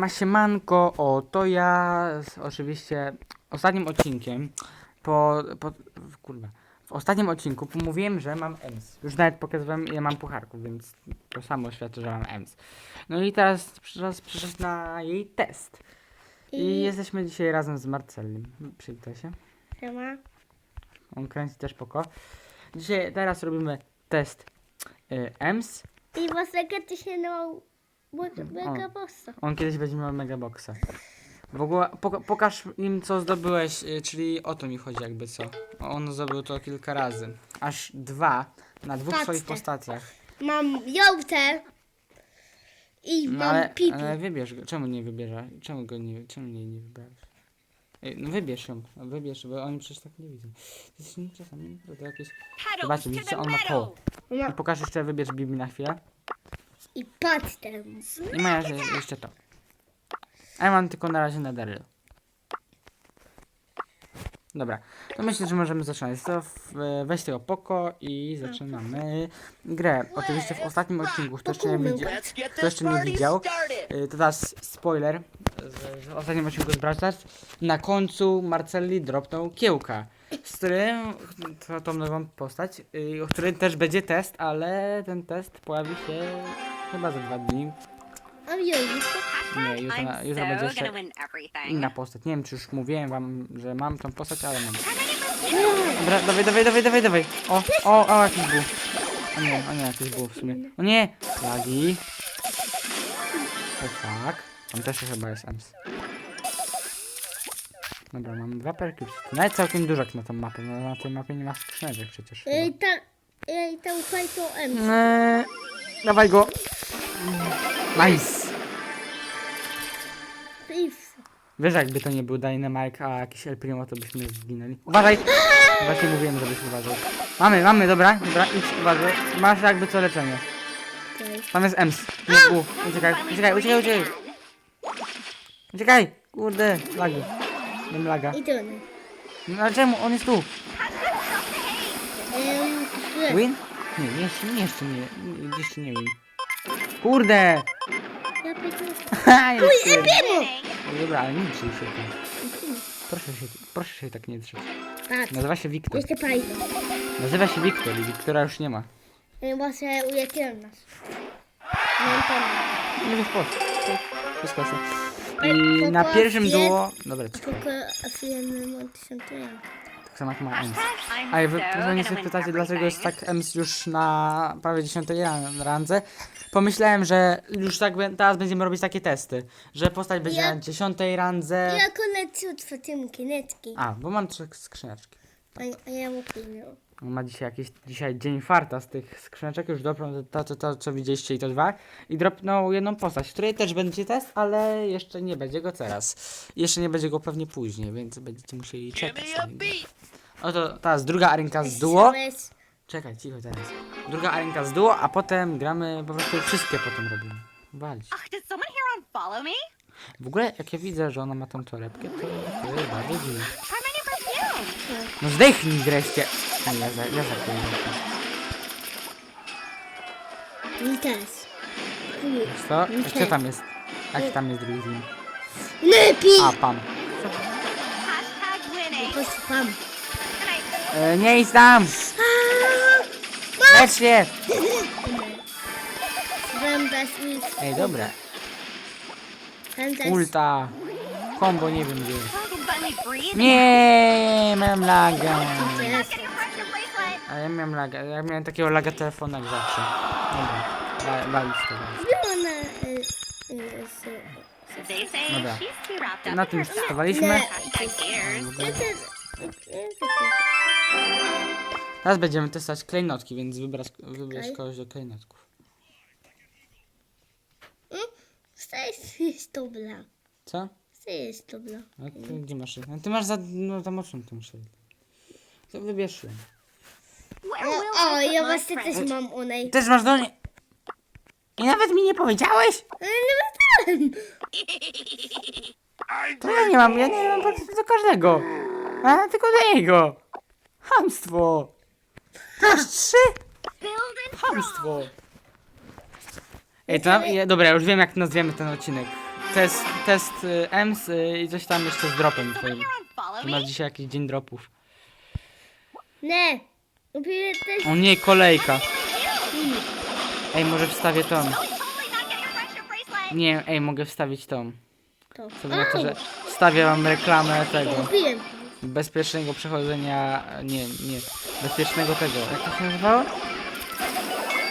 Siema, siemanko, o, to ja z, oczywiście ostatnim odcinkiem, po, po, w- kurwa, w ostatnim odcinku pomówiłem, że mam EMS. Już nawet pokazywałem ile mam pucharków, więc to samo świadczy, że mam EMS. No i teraz przyszedł na jej test. I, I- jesteśmy dzisiaj razem z Marcelem. Przywitaj się. Siema. On kręci też poko. Dzisiaj, teraz robimy test y, EMS. I właśnie kiedy się na mega bossa. On kiedyś będzie miał megaboxa. W ogóle poka- pokaż im co zdobyłeś, y, czyli o to mi chodzi jakby co. On zdobył to kilka razy. Aż dwa na dwóch Patrzcie. swoich postaciach. Mam jołtę i No mam ale, pipi. ale wybierz go. Czemu nie wybiera? Czemu go nie, czemu nie, nie wybrałeś? Ej, No wybierz ją, no wybierz, bo oni przecież tak nie widzą. Czasami naprawdę jakieś... Zobaczcie, widzicie, on ma. I Ma, pokaż jeszcze, wybierz Bibi na chwilę. I patrzę. I ma jeszcze, jeszcze to. A ja mam tylko na razie na Daryl. Dobra, to myślę, że możemy zaczynać. To w, weź tego poko i zaczynamy grę. Oczywiście w ostatnim odcinku, kto jeszcze nie widział, kto jeszcze nie widział, y, to teraz spoiler. Z, w ostatnim odcinku z Brawl Stars, Na końcu Marcelli dropnął kiełka. Z którym, to, tą nową postać, y, o której też będzie test, ale ten test pojawi się chyba za dwa dni. A jołtę. Nie, jutro, na, jutro będzie jeszcze inna postać. Nie wiem, czy już mówiłem wam, że mam tą postać, ale mam. Dobra, dawaj, dawaj, dawaj, dawaj, dawaj. O, o, o, jakiś był. O nie, o nie, jakiś był w sumie. O nie, lagi. O fuck. On też chyba jest EMS. Dobra, mam dwa perki. Nawet całkiem dużo jak na tą mapę. No, na tej mapie nie ma skrzyneczek przecież. Ej, ta, ej, ta ufaj to M. Eee, dawaj go. Nice. Piw. Wiesz, jakby to nie był Dynamite, a jakiś El Primo, to byśmy zginęli. Uważaj! Właśnie mówiłem, żebyś uważał. Mamy, mamy, dobra, dobra, idź, uważaj. Masz jakby co leczenie. Tam jest Ems. Nie, u, uciekaj, uciekaj, uciekaj, uciekaj. Uciekaj! Kurde, lagi. Mam laga. I to. No ale czemu? On jest tu. Win? Nie, nie, jeszcze nie, jeszcze nie, jeszcze nie win. Kurde! Ja pytam. Ha! No Dobra, ale nie drzyj się tak. Proszę się, proszę się tak nie drzeć. Patrz. Nazywa się Wiktor. Jeszcze pajdo. Nazywa się Wiktor i Wiktora już nie ma. Ej, Właśnie ujekiel nas. Mam tam. Nie wiem po co. Wszystko. Ej, I na pierwszym duo... Dobra, cicho. Tylko jak ma Ems. A wy pewnie win pytacie, dlaczego jest tak Ems już na prawie 10 ran- randze. Pomyślałem, że już tak teraz będziemy robić takie testy, że postać będzie Ja- na 10 randze. Ja kolekcję otwartym kinetki. A, bo mam trzy skrzyneczki. A, a ja mu pilnuję. On ma dzisiaj jakiś dzisiaj dzień farta z tych skrzyneczek, już dropnął to, to, to, co widzieliście i to dwa. I dropnął jedną postać, której też będzie test, ale jeszcze nie będzie go teraz. Jeszcze nie będzie go pewnie później, więc będziecie musieli Give czekać. me a beat. Oto teraz druga arenka z duo. Czekaj, cicho teraz. Druga arenka z duo, a potem gramy, po prostu wszystkie potem robimy. Walić. Ugh, did someone here unfollow me? W ogóle jak ja widzę, że ona ma tą torebkę, to, to jest bardzo dziwne. Try my new perfume. No zdechnij wreszcie! Nie, ja za, ja za Mi też. Wiesz co? Jeszcze tam jest. Jaki tam jest drugi? Lepiej! A, pan. Hashtag winning. Posłucham. E, nie idź tam! Lecz się! Będę nic. Ej, dobra. Ulta. Kombo nie wiem gdzie. Nie, mam laga. Teraz. Get your pressure bracelet. A ja miałem laga. Ja miałem takiego laga telefonu jak zawsze. Dobra. wa- Walić to. y, y, Dobra. Na tym już Teraz będziemy testować klejnotki, więc wybrać, wybierz Okej. kogoś do klejnotków. Mm, Co jest dobra? Co? Co jest dobra? A ty, gdzie masz? No, ty masz za, no, za mocną tą szybę. To wybierz ją. Where O, will o I put ja my właśnie też mam u niej. Też masz do niej. I nawet mi nie powiedziałeś? Ale nie wiem. To ja nie mam, ja nie mam patrzeć do każdego. A tylko do niego. Hamstwo. Masz trzy? Hamstwo. Ej, to, ja, dobra, już wiem jak nazwiemy ten odcinek. test, test y, EMS y, i coś tam jeszcze z dropem twoim. Masz dzisiaj jakiś dzień dropów. Nie. Też... O nie, kolejka. Ej, może wstawię tą. Nie, ej, mogę wstawić tą. To. Co znaczy, że wstawię wam reklamę tego. Kupiłem. Bezpiecznego przechodzenia. Nie, nie. Bezpiecznego tego. Jak to się nazywało?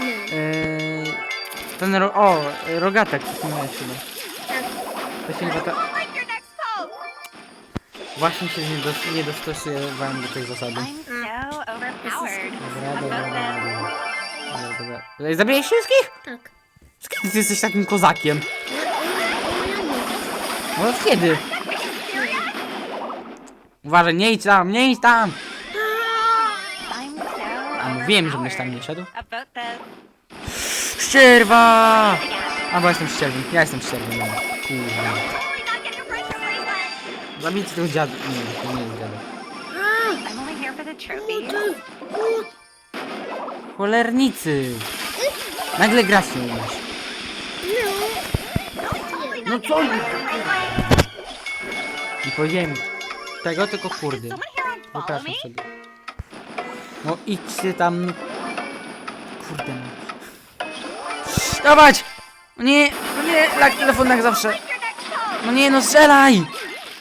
Nie. Yy, ten ro o, rogatek wspomniałeś chyba. Tak. To się chyba ta... Właśnie się nie, dos nie dostosowałem do tej zasady. Dobra, dobra, dobra, dobra. Dobra, dobra. Zabijesz wszystkich? Tak. Skąd ty jesteś takim kozakiem? Nie. No kiedy? Uważaj, nie idź tam, nie idź tam! A mówiłem, żebyś tam nie szedł. Szczerwa! A bo jestem szczerym, ja jestem szczerym. No. Kurwa. Zabijcie tego dziadu. Nie, to nie jest to... Cholernicy! Nagle grać nie umiesz. No. No co? Nie powiedziałem tego, tylko kurdy. Me. sobie. No idźcie tam. Kurde no. Dawać! No nie, no nie, lak telefon jak zawsze. No nie, no strzelaj!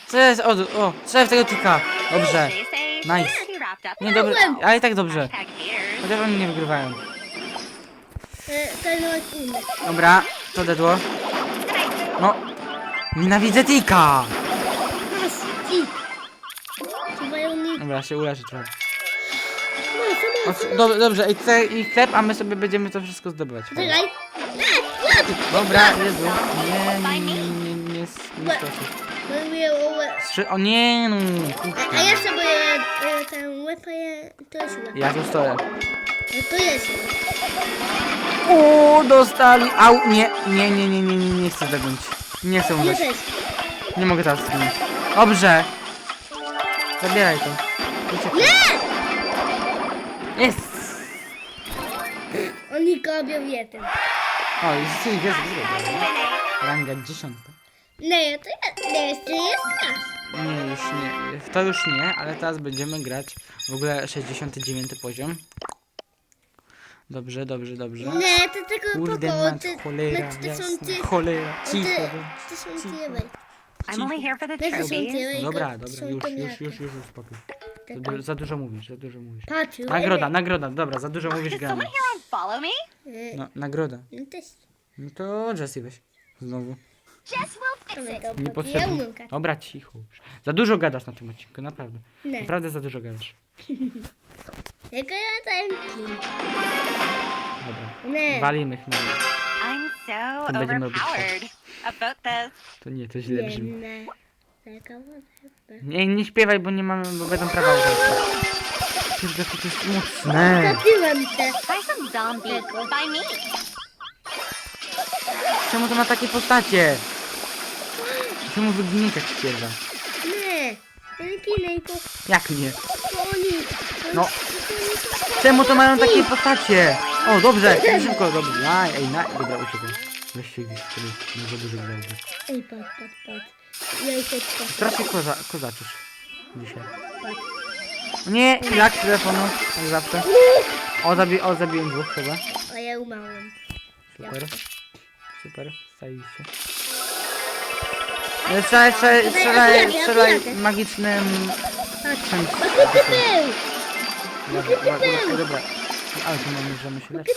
Co jest? O, o, strzelaj w tego tika. Dobrze. Nice. Nie, dobrze, ale i tak dobrze. Chociaż oni nie wygrywają. Dobra, to dedło. No, nienawidzę tika! Dobra, się uleży trochę. No, O, samo... c- dob- dobrze, i, chcę, i chleb, a my sobie będziemy to wszystko zdobywać. Czekaj. Nie! Dobra, Jezu. Nie, nie, nie, nie, nie, nie stosuj. Mówię o łeb. Strzy- O nie, no. A, a ja sobie e, ten łeb, a ja... To jest łeb. Ja tu stoję. E, To jest łeb. O, dostali. Au, nie, nie, nie, nie, nie, nie, nie chcę zagonić. Nie chcę Ja umrzeć. też. Nie mogę teraz zginąć. Dobrze. Zabieraj to. Uciekaj. Jest. Oni kobią jeden. O, jest, jest, jest. Ranga dziesiąta. Nie, to ja, nie, jeszcze jest nasz. Nie, już nie. To już nie, ale teraz będziemy grać w ogóle 69 poziom. Dobrze, dobrze, dobrze. Nie, to tylko Kurde, po mat, ty, cholera, to są jasna, ty, cholera, cicho. bądź. to są cicho. tyle. I'm only here for the To są trophies. Dobra, to dobra, już, to już, już, już, już, spokój. Za, Czekaj. du- za dużo mówisz, za dużo mówisz. Patrz, Nagroda, nagroda, dobra, za dużo mówisz, gramy. follow me? No, nagroda. no też. No to Jessie weź. Znowu. Jess will fix it. Dobra, Ja Niepotrzebnie. umiem kartę. Dobra, cicho już. Za dużo gadasz na tym odcinku, naprawdę. Nie, Naprawdę za dużo gadasz. tylko ja ten kim. Dobra. Nie, Walimy chmurę. I'm so To będziemy robić overpowered. About this. To nie, to źle nie, brzmi. nie. Nie, nie śpiewaj, bo nie mamy, bo będą prawa autorskie. Kurde, to jest mocne. Zabiłem te. Try some zombie by me. Czemu to ma takie postacie? Czemu wyginiecie jak śpiewa? Nie, kinejko. Jak nie? Oni. No. Czemu to mają takie postacie? O, dobrze, szybko, dobrze. Aj, ej, na, dobra, uciekaj. Weź się gdzieś, który nie za dużo gwiazdy. Ej, patrz, patrz, patrz. Ja już patrz. Strasznie koza, kozaczysz dzisiaj. Nie, jak telefonu, jak zawsze. O, zabi o zabiłem dwóch chyba. A ja umarłem. Super. Super, zajebiście. E, Strzelaj, strzelaj, strzelaj, strzelaj magicznym... Patrz. czymś. Dobra, dobra, dobra. Ale mamy, możemy się leczyć.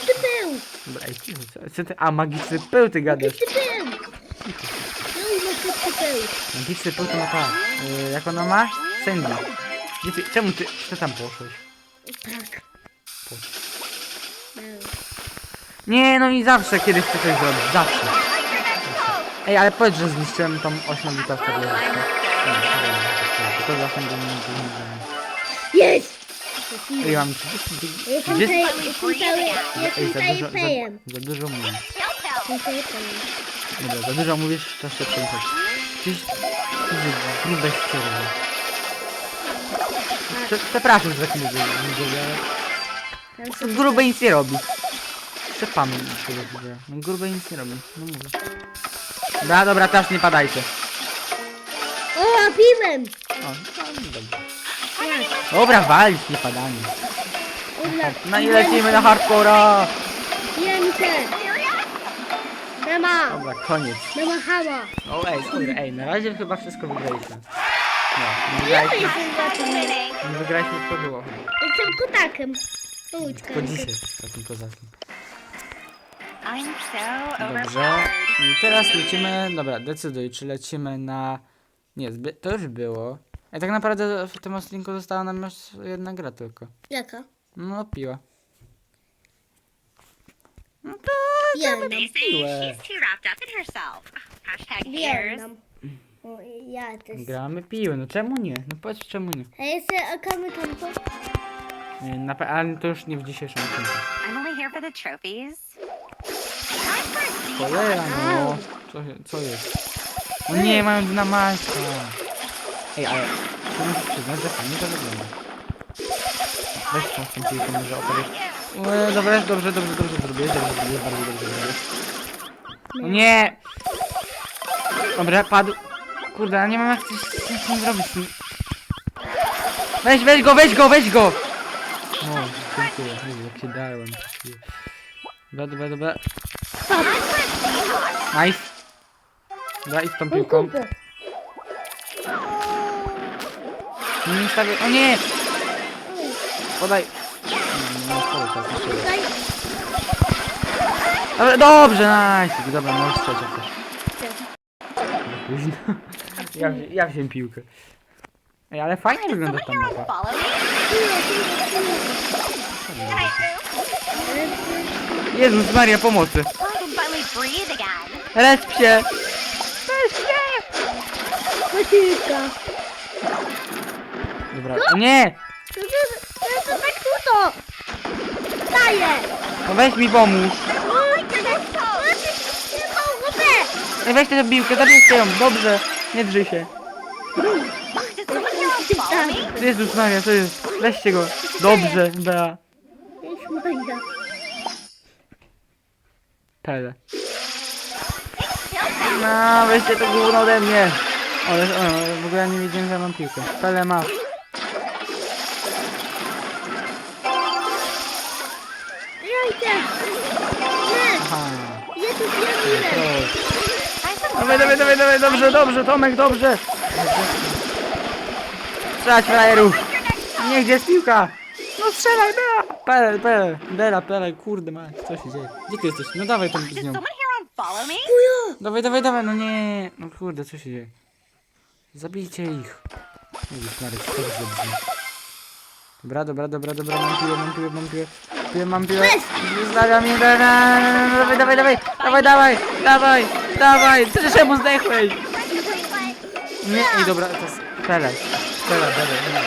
Dobra, ej, co, ty... A, magiczny pył ty gadasz. No i jaki ty był? Magiczny pył to ma ta... Y, jak ona ma? Sandy. Gdzie ty, czemu ty, ty tam poszłeś? Tak. Po- No. Nie, no i zawsze, kiedy chcę coś zrobić, zawsze. Ej, ale powiedz, że zniszczyłem tą 8 bitowkę. To zawsze mnie nie Jest! Ej, mam 30... Jestem 30... taj- jestem cały, Ej, za dużo, za, za dużo mówisz. Telltale. Jestem tajpejem. Dobra, za dużo mówisz, czas się kończyć. Ty grube ścierwo. Prze- Przepraszam, że tak mówię, mówię, ale... Grube nic nie robi. Szczepamy grube. No grube nic nie robi, no mówię. Dobra, dobra, teraz nie padajcie. O, piłem! O, no, dobra. Dobra, walić, nie padanie. No i lecimy na hardcora. Jem się! Mama! Dobra, koniec. Mama hama! O ej, kurde, ej, na razie chyba wszystko wygraliśmy. Nie, nie Ja wygraliśmy, jestem takim. nie wygraliśmy co było. Jestem kotakiem. Tylko dzisiaj jest takim kozakiem. I'm so Dobrze. overpowered. I teraz lecimy, dobra, decyduj, czy lecimy na... Nie, zby... to już było. Ej, tak naprawdę w tym odcinku została nam już jedna gra tylko. Jaka? No, piła. No say Piłę. she's too wrapped up in herself. Hashtag ears. Wielnam. O, ja też. Gramy piłę, no czemu nie? No powiedz czemu nie. A jeszcze kampo? nie na, pe- ale to już nie w dzisiejszym odcinku. I'm only here for the trophies. Time for a deep Cholera, no. Co, się- co jest? No nie, mają dynamajka. Ej, ale... To muszę przyznać, że fajnie to wygląda. Weź tą może opowiesz. Ue, Dobra, dobrze, dobrze, dobrze zrobiłeś, dobrze zrobiłeś, bardzo dobrze zrobiłeś. O nie! Dobra, padł. Kurde, a nie mam jak coś z tym zrobić. Weź, weź go, weź go, weź go! No, dziękuję, Jezu, jak się dałem. Dobra, dobra, dobra. Nice. Dobra, idź z tą O, piłką. kupę. Nie stawię. O nie! Podaj. Tutaj. Dobra, dobrze, nice. Dobra, możesz strzelać jak chcesz. Późno. Ja, wzi- ja wziąłem piłkę. Ej, ale fajnie wygląda ta mapa. Jezus Maria, pomocy. I can finally breathe again. Resp się. Dobra, nie! To, to tak krótko. Daję. No weź mi pomóż. Oj. Ej, weź tę piłkę, zabierzcie ją. Dobrze. Nie drzyj się. Jezus Maria, co jest? Weźcie go. Dobrze, da. Pele. No, weźcie to gówno ode mnie. Ale o, w ogóle ja nie wiedziałem, że ja mam piłkę. Pele ma. Dawaj, dawaj, dawaj, dawaj, dobrze, dobrze, Tomek, dobrze. Strzelać frajerów. Nie, gdzie jest piłka? No strzelaj, Bela. Pele, Pele, Bela, Pele, kurde ma, co się dzieje? Gdzie ty jesteś? No dawaj tam z nią. Dawaj, dawaj, dawaj, no nie. No kurde, co się dzieje? Zabijcie ich. Jezus Marek, co to zrobić? Dobra, dobra, dobra, dobra, mam piłę, mam piłę, mam piłę. Ja mam bilet. Zostawiam je. Dawaj, dawaj, dawaj. Dawaj, dawaj. Dawaj, dawaj. Ty czemu zdechłeś? Nie, i dobra, to jest Pele. Pele, dobra.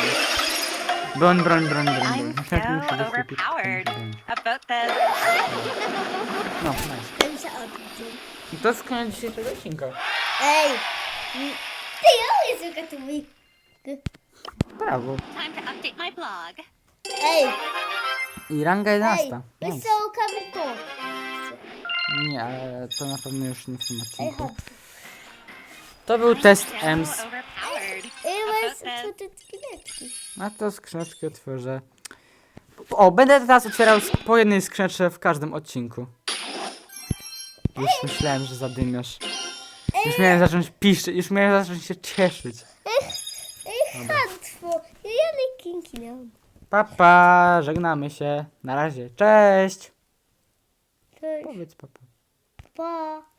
Broń, broń, broń, broń. I'm so overpowered about this. No, nice. To jest koniec dzisiejszego odcinka. Ej! Ty always look at the. Brawo. Time to update my blog. Ej! I ranga Ej. 11. Wiesz Nice. kamer to. Nie, ale to na pewno już nie w tym Ej, odcinku. chodź. To był test EMS. Ej, masz co te skrzyneczki. A to skrzyneczki otworzę. O, będę teraz otwierał po jednej skrzyneczce w każdym odcinku. Już myślałem, że zadymiasz. Już miałem zacząć piszczeć, już miałem zacząć się cieszyć. Ej, hatwo. Ja nie kinki miałam. Papa, żegnamy się. Na razie. Cześć. Cześć. Powiedz papa. Pa.